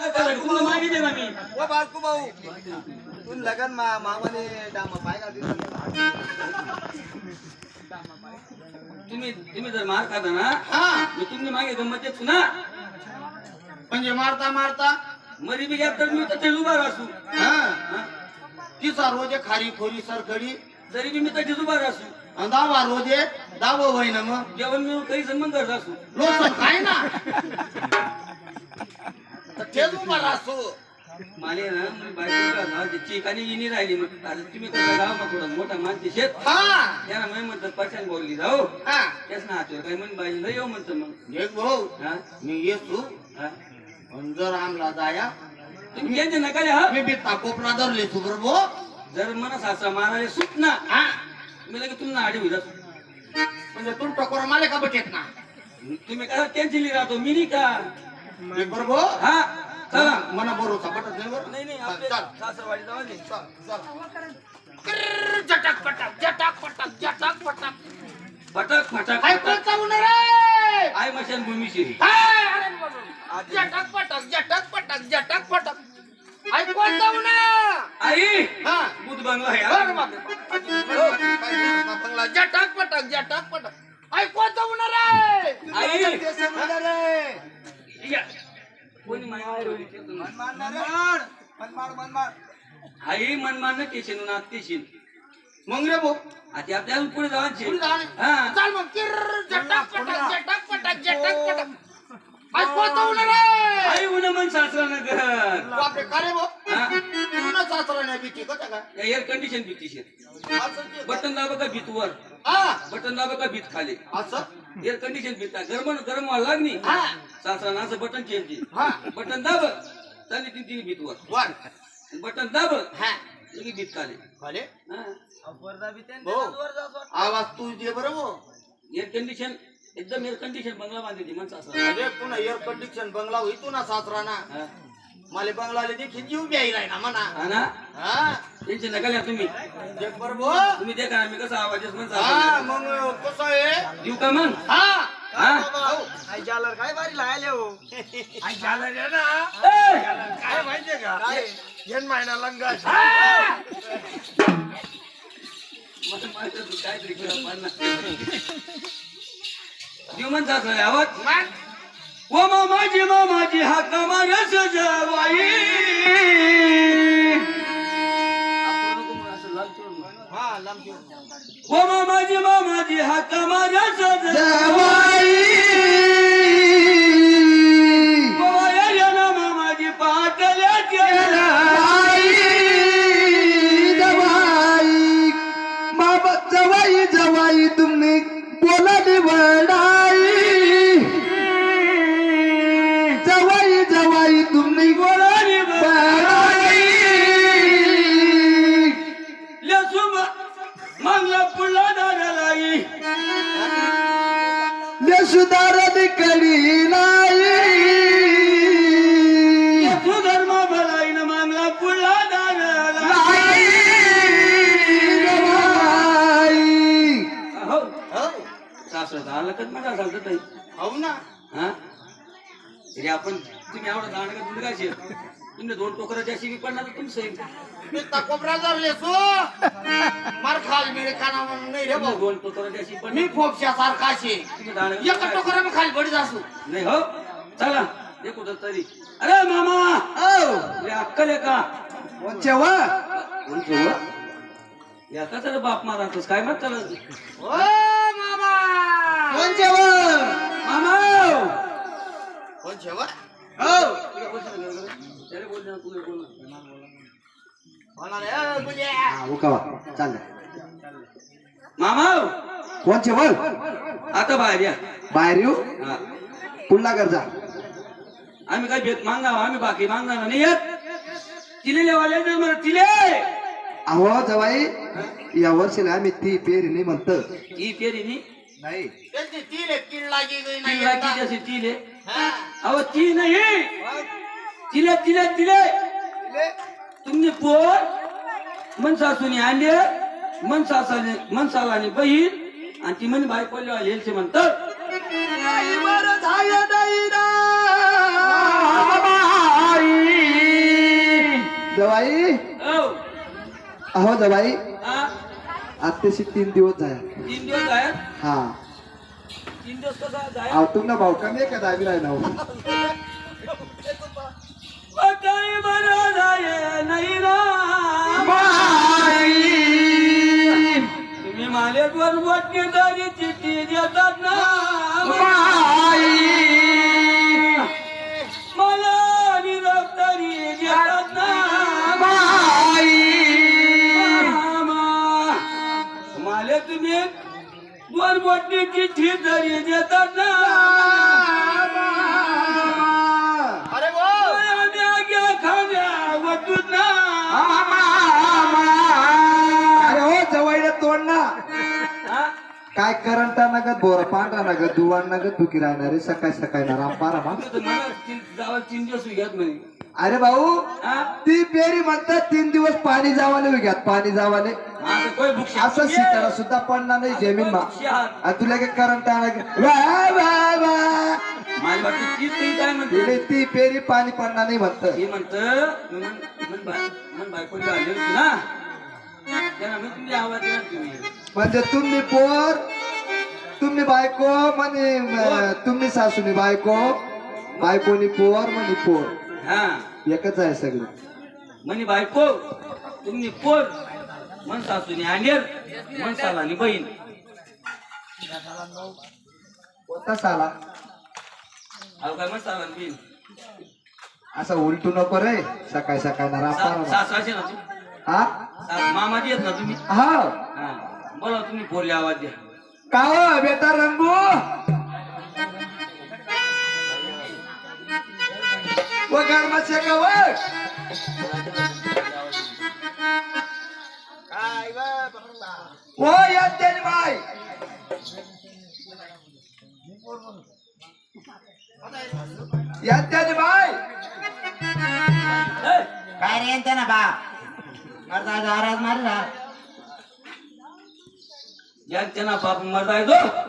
तुला मागे दे ना मी ओ बाळकू भाऊ तू लगन मा मामाने डामा पाय का तुम्ही तुम्ही जर मार खाता ना हा. मी तुमच्या मागे गंमत येतो ना. म्हणजे मारता मारता? मरी बी घ्या तर मी तसे उभा असू? तिचा रोजे खारी खोरी सरखडी. तरी बी मी तसेच उभा असू आणि दहावा रोजे दहावं वय ना मग. जेवण मी काही सन्मान करत असू. लोसन खाय ना. राहतो माले ना मी बायकोला गावाची चीक आणि इनी राहिली मग. आता तुम्ही कसं मग थोडा मोठा माणसे शेत हा. त्यांना मी म्हणतात पशान बोलली जाऊ. हा. त्याच ना हातवर म्हण येऊ म्हणतो मग. भाऊ हा? मी येतो. हा? आणि जर आमला जाया तुम्ही त्यांच्या नका हा. मी बी कोपरा धरले भाऊ. जर मला सासरा मारायला सुट ना हा. मी लगेच तुम्हाला आडी होईल म्हणजे तू टकोर माले का बटेत ना. तुम्ही काय टेन्शन राहतो मी नाही का? बरोबर हा. चला मना बरोबर पटत नाही बरं. नाही नाही चल, आपले चल. सासरवाडी जाऊ दे. चल, चल. कर्र, झटक पटक झटक पटक झटक पटक. फटक फटक काय फटक कोणता उन्हा रे? आय मशान भूमीशी. झटक पटक झटक पटक झटक पटक. आई हा. बुध बंगला आहे. बरं हा? बाबा. झटक पटक झटक पटक. उन्हा रे? आई. रे कोणी माहिती मग आई मन मान केशीन ना केशीन. रे भाऊ आता आपल्याला पुढे जावायचे. हा. चाल मग. किर्र, झटक पटक झटक पटक झटक पटक. आई कोणता उन्हा रे. आई उन मन सासरा नगर बापरे का रे भाऊ? हा. तुला सासरा नाही भीती का का एअर कंडिशन भीतीशी बटन दाबा का भीत वर? हा. बटन दाबा का भीत खाली? असं? एअर कंडिशन भीत गरम गरम व्हायला लागली. हा सासरा नाचं बटन चेंज हा. बटन दाब. चालली तीन तीन भीत वर. वर. बटन दाब. हा. लगी भीत खाले हा. आवाज तू दे बरं भाऊ एअर कंडिशन एकदम एअर कंडिशन बंगला बांधली मन सासरा. अरे तू ना एअर कंडिशन बंगला होई तू ना सासरा ना हा. मला बंगलाले देखील जीव घ्यायला ना म्हणा. हा ना? हा. त्यांची नका लिहा तुम्ही. देख बरं तुम्ही देखा मी कसा आवाज येतो म्हणून हा सासरा मग कसं आहे? देऊ का मग हा हा. आई जालर काय बारी लायले हो. आई जालर आहे ना? ए! काय माहितीये का? येन महिना लंगा आवाज. ओ मामाजी मामाजी हा कमार सजवाई जवाई तरी आपण तुम्ही एवढं दांड का तुम्ही तुम्ही दोन पडणार तर तुमचं आहे. मी कोपरा धरले सो मार खाल मिळे खाना म्हणून नाही रे तुम्ही भाऊ. दोन टोकरा जास्ती मी पडणार फोपशा सारखा शे तुम्ही एका टोकरा मी खाली पडत असू. नाही हो. चला. हे कुठं तरी. अरे मामा! हे. अक्कल आहे का? जेव्हा हो? याचा तर बाप मारातच काय मग चला ओ मामा! कोण जेव्हा मामा! उकावा. चाललं. मामा. कोण जेव्हा आता बाहेर या. बाहेर येऊ? हा. पुढला गरजा आम्ही काय भेट मागणार आम्ही बाकी मागणार नाही येत. तिले वाले मला तिले. अहो जवाई या वर्षीला आम्ही ती पेरी नाही म्हणतो. ती पेरी नी नाही. त्यांची तीन एक कीड लागी गई नाही तिले हा. अहो ती नाही तिले तिले तिले. तुम्ही पोर मन सासूने आणले मन सासाने मन सालाने बहीण आणि ती म्हणे बायकोले आले म्हणतात. नाही बरं झालं नाही ना जवाई? हो. अहो जवाई? आत्ताशी तीन दिवस झाले. तीन दिवस हा. तीन दिवस कसा जाय अहो तुमना भाऊ कमी आहे का दाबी राहिला? हो काही बरं जाय नाही ना तुम्ही मालेकवर वाटणी तरी चिठ्ठी देतात ना. जवाईला तोड ना. हा? काय करंटा नगद बोरा पांढरा नगद दुवान नगद दुखी राहणार रे सकाळी सकाळी ना मा तुम्ही तर मला तीन दिवस घ्यात म्हणे. अरे भाऊ? ती पेरी म्हणतात तीन दिवस पाणी जावाले विघ्यात पाणी जावाले. असं सितारा सुद्धा पडणार नाही जमीन मा. आणि तुला काय करंट तिने ती पेरी पाणी पडणार नाही म्हणत. म्हणत म्हणजे तुम्ही पोर तुम्ही बायको म्हणे तुम्ही सासूनी बायको बायकोनी पोर म्हणे पोर. हा. एकच आहे सगळं. म्हणे बायको तुम्ही पोर. मन सासूनी अंडेर मन सालानी बहीण. कोणता साला? अहो काय मन सालानी बहीण? असं उलटू नको रे सकाळी सकाळी ना सा- रामपारा सासराचे ना तुम्ही? हा? सास- येत ना तुम्ही? हा. हा. बोला तुम्ही बोलले आवाज द्या. का हो बेटा रंगू? वो गरमाचे का वळ यांचे बाय. यांचे बाय. ए, काय रे यांच्या ना बाप मरदा आराज मारला ना. बाप तो